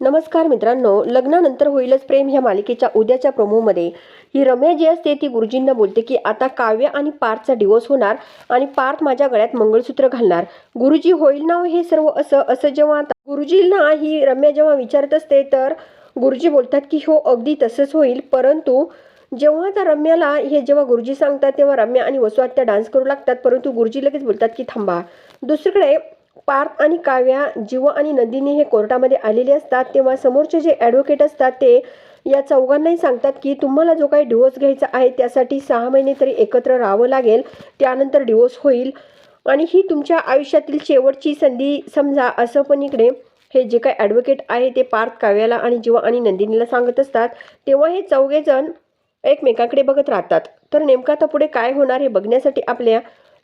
नमस्कार मित्रांनो लग्नानंतर होईलच प्रेम ह्या मालिकेच्या उद्याच्या प्रोमोमध्ये. ही रम्या जी असते ती गुरुजींना बोलते की आता काव्य आणि पार्थचा डिवोर्स होणार आणि पार्थ माझ्या गळ्यात मंगळसूत्र घालणार. गुरुजी होईल ना हो हे सर्व असं असं जेव्हा आता गुरुजींना ही रम्या जेव्हा विचारत असते तर गुरुजी बोलतात की हो अगदी तसंच होईल. परंतु जेव्हा त्या रम्याला हे जेव्हा गुरुजी सांगतात तेव्हा रम्या आणि वसुआत्या डान्स करू लागतात. परंतु गुरुजी लगेच बोलतात की थांबा. दुसरीकडे पार्थ आणि काव्या जीव आणि नंदिनी हे कोर्टामध्ये आलेले असतात. तेव्हा समोरचे जे ॲडव्होकेट असतात ते या चौघांनाही सांगतात की तुम्हाला जो काही डिवोर्स घ्यायचा आहे त्यासाठी सहा महिने तरी एकत्र राहावं लागेल. त्यानंतर डिवोर्स होईल. आणि ही तुमच्या आयुष्यातील शेवटची संधी समजा असं पण इकडे हे जे काही ॲडव्होकेट आहे ते पार्थ काव्याला आणि जीवा आणि नंदिनीला सांगत असतात. तेव्हा हे चौघेजण एकमेकाकडे बघत राहतात. तर नेमकं आता पुढे काय होणार हे बघण्यासाठी आपल्या